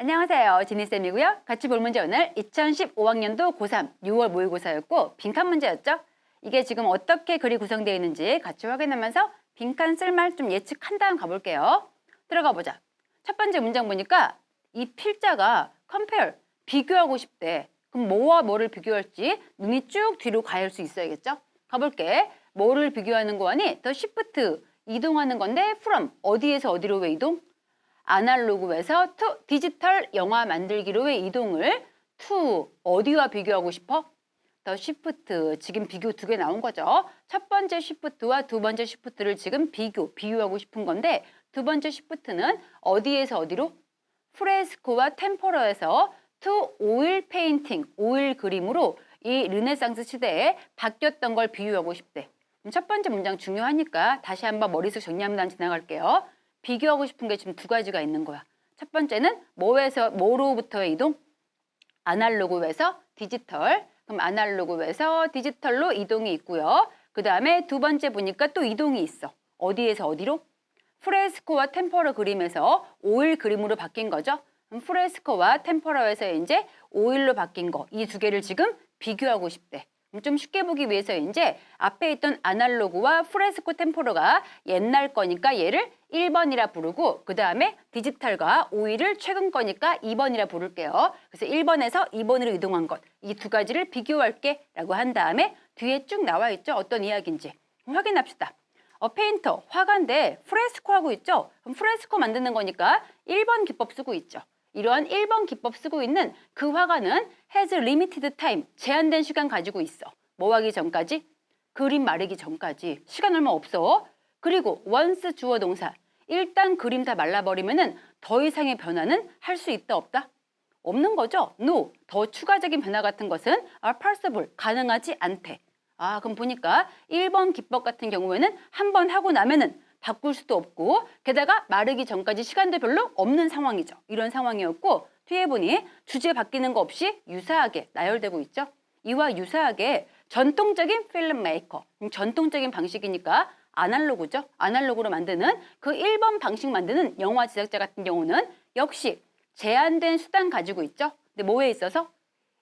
안녕하세요. 지니쌤이고요. 같이 볼 문제 오늘 2015학년도 고3 6월 모의고사였고 빈칸 문제였죠. 이게 지금 어떻게 글이 구성되어 있는지 같이 확인하면서 빈칸 쓸말 좀 예측한 다음 가볼게요. 들어가 보자. 첫 번째 문장 보니까 이 필자가 compare, 비교하고 싶대. 그럼 뭐와 뭐를 비교할지 눈이 쭉 뒤로 갈수 있어야겠죠? 가볼게. 뭐를 비교하는 거 하니 더 shift 이동하는 건데 from 어디에서 어디로 왜 이동? 아날로그에서 to 디지털 영화 만들기로의 이동을 to 어디와 비교하고 싶어? 더 shift 지금 비교 두 개 나온 거죠. 첫 번째 shift와 두 번째 shift를 지금 비교 비유하고 싶은 건데 두 번째 shift는 어디에서 어디로? 프레스코와 템포러에서 to 오일 페인팅 오일 그림으로 이 르네상스 시대에 바뀌었던 걸 비유하고 싶대. 첫 번째 문장 중요하니까 다시 한번 머릿속 정리하면 지나갈게요. 비교하고 싶은 게 지금 두 가지가 있는 거야. 첫 번째는 뭐에서 뭐로부터의 이동? 아날로그에서 디지털. 그럼 아날로그에서 디지털로 이동이 있고요. 그 다음에 두 번째 보니까 또 이동이 있어. 어디에서 어디로? 프레스코와 템퍼러 그림에서 오일 그림으로 바뀐 거죠. 그럼 프레스코와 템퍼러에서 이제 오일로 바뀐 거. 이 두 개를 지금 비교하고 싶대. 좀 쉽게 보기 위해서 이제 앞에 있던 아날로그와 프레스코 템포로가 옛날 거니까 얘를 1번이라 부르고 그 다음에 디지털과 오일을 최근 거니까 2번이라 부를게요. 그래서 1번에서 2번으로 이동한 것. 이 두 가지를 비교할게 라고 한 다음에 뒤에 쭉 나와 있죠. 어떤 이야기인지. 확인합시다. 어, 페인터, 화가인데 프레스코 하고 있죠. 그럼 프레스코 만드는 거니까 1번 기법 쓰고 있죠. 이러한 1번 기법 쓰고 있는 그 화가는 has limited time, 제한된 시간 가지고 있어. 뭐 하기 전까지? 그림 마르기 전까지. 시간 얼마 없어. 그리고 once 주어 동사. 일단 그림 다 말라버리면 은 더 이상의 변화는 할 수 있다 없다? 없는 거죠. No. 더 추가적인 변화 같은 것은 are possible. 가능하지 않대. 아, 그럼 보니까 1번 기법 같은 경우에는 한 번 하고 나면은 바꿀 수도 없고 게다가 마르기 전까지 시간도 별로 없는 상황이죠. 이런 상황이었고 뒤에 보니 주제 바뀌는 거 없이 유사하게 나열되고 있죠. 이와 유사하게 전통적인 필름 메이커, 음, 전통적인 방식이니까 아날로그죠. 아날로그로 만드는 그 1번 방식 만드는 영화 제작자 같은 경우는 역시 제한된 수단 가지고 있죠. 근데 뭐에 있어서?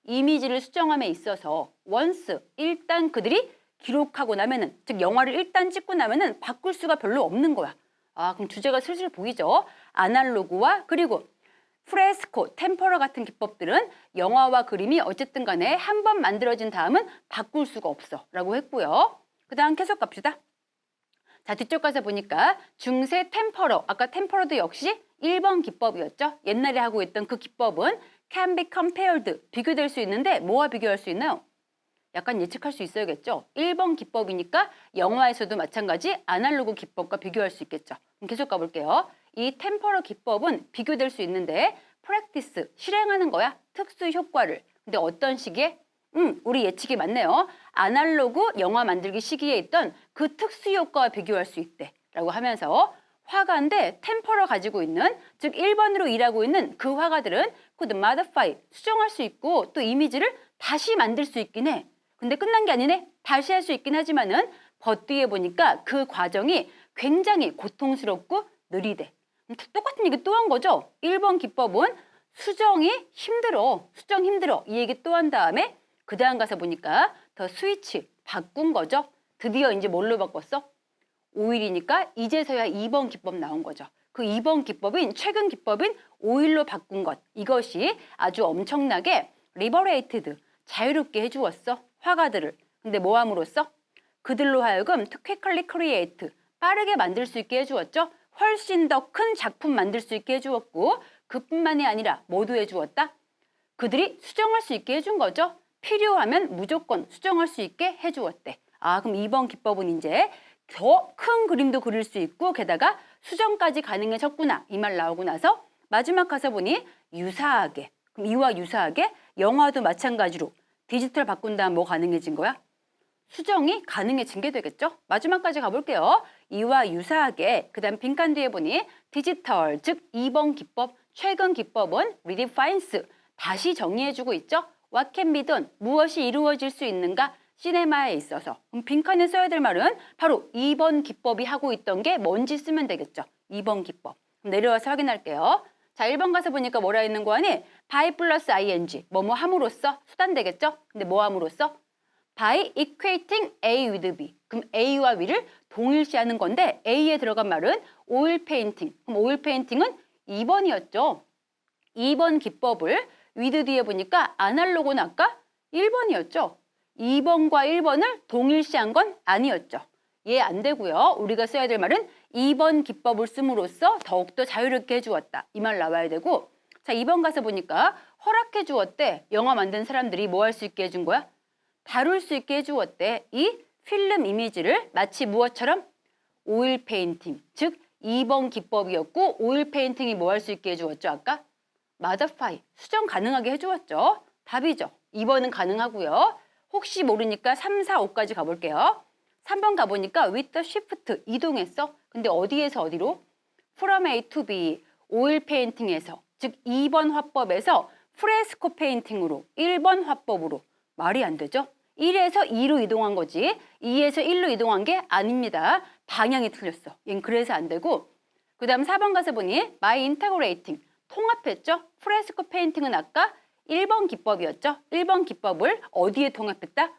이미지를 수정함에 있어서 원스 일단 그들이 기록하고 나면은 즉 영화를 일단 찍고 나면은 바꿀 수가 별로 없는 거야. 아 그럼 주제가 슬슬 보이죠. 아날로그와 그리고 프레스코, 템퍼러 같은 기법들은 영화와 그림이 어쨌든 간에 한 번 만들어진 다음은 바꿀 수가 없어 라고 했고요. 그 다음 계속 갑시다. 자 뒤쪽 가서 보니까 중세 템퍼러, 아까 템퍼러도 역시 1번 기법이었죠. 옛날에 하고 있던 그 기법은 can be compared, 비교될 수 있는데 뭐와 비교할 수 있나요? 약간 예측할 수 있어야겠죠. 1번 기법이니까 영화에서도 마찬가지 아날로그 기법과 비교할 수 있겠죠. 그럼 계속 가볼게요. 이 템퍼러 기법은 비교될 수 있는데 프랙티스, 실행하는 거야. 특수 효과를. 근데 어떤 시기에? 음, 우리 예측이 맞네요. 아날로그 영화 만들기 시기에 있던 그 특수 효과와 비교할 수 있대. 라고 하면서 화가인데 템퍼러 가지고 있는 즉 1번으로 일하고 있는 그 화가들은 could modify 수정할 수 있고 또 이미지를 다시 만들 수 있긴 해. 근데 끝난 게 아니네. 다시 할 수 있긴 하지만은 버뒤에 보니까 그 과정이 굉장히 고통스럽고 느리대. 음, 똑같은 얘기 또 한 거죠. 1번 기법은 수정이 힘들어. 수정 힘들어. 이 얘기 또 한 다음에 그 다음 가서 보니까 더 스위치 바꾼 거죠. 드디어 이제 뭘로 바꿨어? 5일이니까 이제서야 2번 기법 나온 거죠. 그 2번 기법인 최근 기법인 5일로 바꾼 것. 이것이 아주 엄청나게 리버레이트드 자유롭게 해주었어. 화가들을. 근데 뭐 함으로써? 그들로 하여금 to quickly create 빠르게 만들 수 있게 해주었죠. 훨씬 더 큰 작품 만들 수 있게 해주었고 그뿐만이 아니라 모두 해주었다. 그들이 수정할 수 있게 해준 거죠. 필요하면 무조건 수정할 수 있게 해주었대. 아 그럼 2번 기법은 이제 더 큰 그림도 그릴 수 있고 게다가 수정까지 가능해졌구나 이 말 나오고 나서 마지막 가서 보니 유사하게 그럼 이와 유사하게 영화도 마찬가지로 디지털 바꾼 다음 뭐 가능해진 거야? 수정이 가능해진 게 되겠죠? 마지막까지 가볼게요. 이와 유사하게 그 다음 빈칸 뒤에 보니 디지털 즉 2번 기법 최근 기법은 redefines 다시 정리해주고 있죠? What can be done 무엇이 이루어질 수 있는가 시네마에 있어서 그럼 빈칸에 써야 될 말은 바로 2번 기법이 하고 있던 게 뭔지 쓰면 되겠죠? 2번 기법 그럼 내려와서 확인할게요. 자, 1번 가서 보니까 뭐라 있는 거 아니? by 플러스 ing. 뭐뭐 함으로써 수단 되겠죠? 근데 뭐 함으로써? by equating A with B. 그럼 A와 B를 동일시하는 건데 A에 들어간 말은 오일 페인팅. 그럼 오일 페인팅은 2번이었죠. 2번 기법을 with 뒤에 보니까 아날로그는 아까 1번이었죠. 2번과 1번을 동일시한 건 아니었죠. 얘 안 되고요. 우리가 써야 될 말은 2번 기법을 씀으로써 더욱더 자유롭게 해주었다. 이 말 나와야 되고 자 2번 가서 보니까 허락해 주었대. 영화 만든 사람들이 뭐 할 수 있게 해준 거야? 다룰 수 있게 해주었대. 이 필름 이미지를 마치 무엇처럼? 오일 페인팅, 즉 2번 기법이었고 오일 페인팅이 뭐 할 수 있게 해주었죠? 아까? 마더파이, 수정 가능하게 해주었죠. 답이죠. 2번은 가능하고요. 혹시 모르니까 3, 4, 5까지 가볼게요. 3번 가보니까 with the shift 이동했어. 근데 어디에서 어디로? from A to B 오일 페인팅에서 즉 2번 화법에서 프레스코 페인팅으로 1번 화법으로 말이 안 되죠? 1에서 2로 이동한 거지 2에서 1로 이동한 게 아닙니다. 방향이 틀렸어. 얘는 그래서 안 되고 그 다음 4번 가서 보니 by integrating 통합했죠? 프레스코 페인팅은 아까 1번 기법이었죠? 1번 기법을 어디에 통합했다?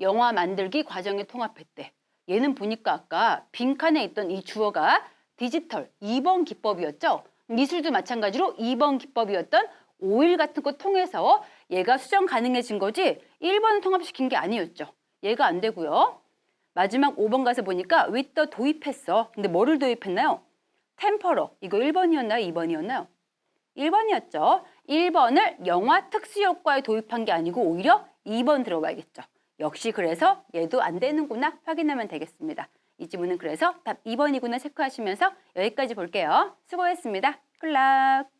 영화 만들기 과정에 통합했대. 얘는 보니까 아까 빈칸에 있던 이 주어가 디지털 2번 기법이었죠? 미술도 마찬가지로 2번 기법이었던 오일 같은 거 통해서 얘가 수정 가능해진 거지 1번을 통합시킨 게 아니었죠. 얘가 안 되고요. 마지막 5번 가서 보니까 the 도입했어. 근데 뭐를 도입했나요? 템퍼러. 이거 1번이었나요? 2번이었나요? 1번이었죠. 1번을 영화 특수 효과에 도입한 게 아니고 오히려 2번 들어가야겠죠. 역시 그래서 얘도 안 되는구나 확인하면 되겠습니다. 이 지문은 그래서 답 2번이구나 체크하시면서 여기까지 볼게요. 수고했습니다. 굿락!